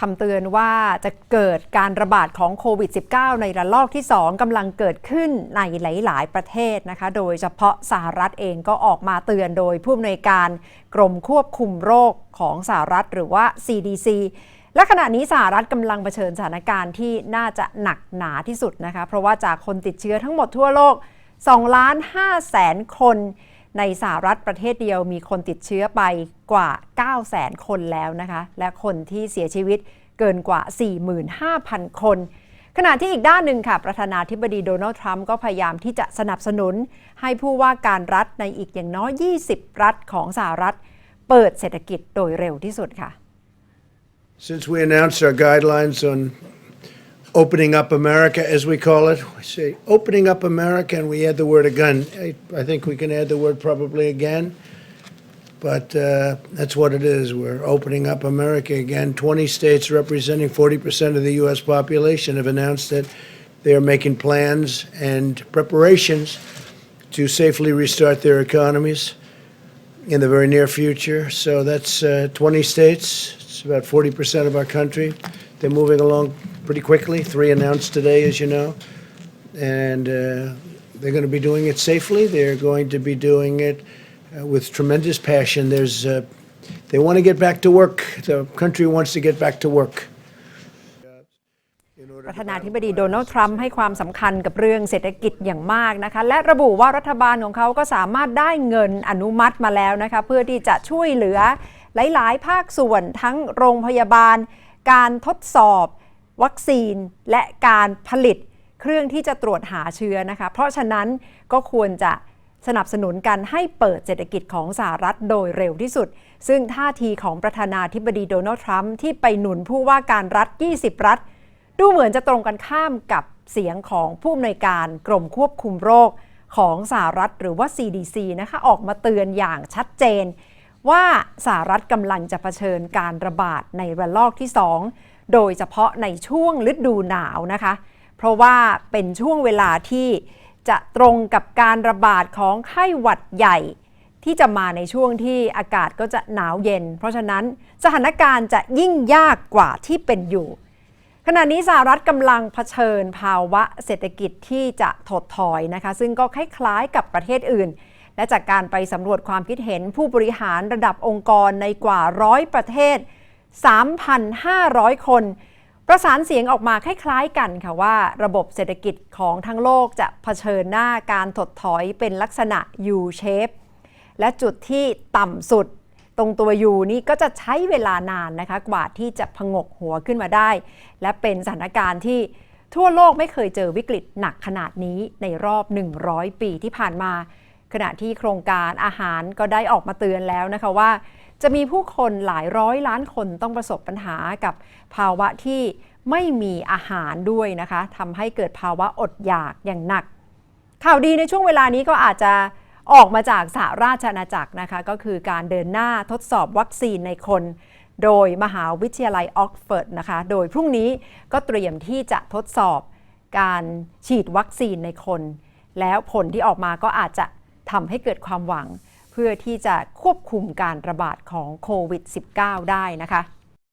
คำเตือนว่าจะเกิดการระบาดของโควิด -19 ในระลอกที่ 2กำลังเกิดขึ้นในหลาย ๆ ประเทศนะคะ โดยเฉพาะสหรัฐเองก็ออกมาเตือนโดยผู้อำนวยการกรมควบคุมโรคของสหรัฐหรือว่า CDC และขณะนี้สหรัฐกำลังเผชิญสถานการณ์ที่น่าจะหนักหนาที่สุดนะคะ เพราะว่าจากคนติดเชื้อทั้งหมดทั่วโลก2ล้าน5แสนคน ในสหรัฐประเทศเดียวมีคนติดเชื้อไปกว่า 9 0 0 0 0 0 คนแล้วนะคะ และคนที่เสียชีวิตเกินกว่า 45,000 คน ขณะที่อีกด้านหนึ่งค่ะ ประธานาธิบดีโดนัลด์ทรัมป์ก็พยายามที่จะสนับสนุน ให้ผู้ว่าการรัฐในอีกอย่างน้อย 20 รัฐของสหรัฐ เปิดเศรษฐกิจโดยเร็วที่สุดค่ะ Since we announced our guidelines on opening up America, as we call it, we say opening up America and we add the word again. I, I think we can add the word probably again, but uh, that's what it is. We're opening up America again. 20 states representing 40% of the U.S. population have announced that they are making plans and preparations to safely restart their economies in the very near future. So that's uh, 20 states. It's about 40% of our country. They're moving along pretty quickly. Three announced today, as you know. And uh, they're going to be doing it safely. They're going to be doing it uh, with tremendous passion. There's, uh, they want to get back to work. The country wants to get back to work. ประธานาธิบดีโดนัลด์ทรัมป์ให้ความสำคัญกับเรื่องเศรษฐกิจอย่างมากนะคะ และระบุว่ารัฐบาลของเขาก็สามารถได้เงินอนุมัติมาแล้วนะคะ เพื่อที่จะช่วยเหลือหลาย ๆ ภาคส่วนทั้งโรงพยาบาล การทดสอบ วัคซีนและการผลิตเครื่องที่จะตรวจหาเชื้อนะคะ เพราะฉะนั้นก็ควรจะสนับสนุนกันให้เปิดเศรษฐกิจของสหรัฐโดยเร็วที่สุด ซึ่งท่าทีของประธานาธิบดีโดนัลด์ทรัมป์ที่ไปหนุนผู้ว่าการรัฐ 20 รัฐ ดูเหมือนจะตรงกันข้ามกับเสียงของผู้อำนวยการกรมควบคุมโรคของสหรัฐหรือว่า CDC นะคะออกมาเตือนอย่างชัดเจน ว่าสหรัฐกำลังจะเผชิญการระบาดในระลอกที่ 2 โดยเฉพาะในช่วงฤดูหนาวนะคะ เพราะว่าเป็นช่วงเวลาที่จะตรงกับการระบาดของไข้หวัดใหญ่ ที่จะมาในช่วงที่อากาศก็จะหนาวเย็น เพราะฉะนั้นสถานการณ์จะยิ่งยากกว่าที่เป็นอยู่ขณะนี้สหรัฐกำลังเผชิญภาวะเศรษฐกิจที่จะถดถอยนะคะ ซึ่งก็คล้ายๆกับประเทศอื่น และจากการไปสำรวจความคิดเห็นผู้บริหารระดับองค์กรในกว่าร้อยประเทศ 3,500 คน ประสานเสียงออกมาคล้ายๆกันค่ะว่า ระบบเศรษฐกิจของทั้งโลกจะเผชิญหน้าการถดถอยเป็นลักษณะ U shape และจุดที่ต่ำสุดตรงตัว U นี่ก็จะใช้เวลานานนะคะกว่าที่จะพงกหัวขึ้นมาได้ และเป็นสถานการณ์ที่ทั่วโลกไม่เคยเจอวิกฤตหนักขนาดนี้ในรอบ 100 ปีที่ผ่านมา ขณะที่โครงการอาหารก็ได้ออกมาเตือนแล้วนะคะว่า จะมีผู้คนหลายร้อยล้านคนต้องประสบปัญหากับภาวะที่ไม่มีอาหารด้วยนะคะทำให้เกิดภาวะอดอยากอย่างหนัก ข่าวดีในช่วงเวลานี้ก็อาจจะออกมาจากสหราชอาณาจักรนะคะก็คือการเดินหน้าทดสอบวัคซีนในคน โดยมหาวิทยาลัยออกฟอร์ดนะคะโดยพรุ่งนี้ก็เตรียมที่จะทดสอบการฉีดวัคซีนในคน แล้วผลที่ออกมาก็อาจจะ ทำให้เกิดความหวัง เพื่อที่จะควบคุมการระบาดของโควิด -19 ได้นะคะ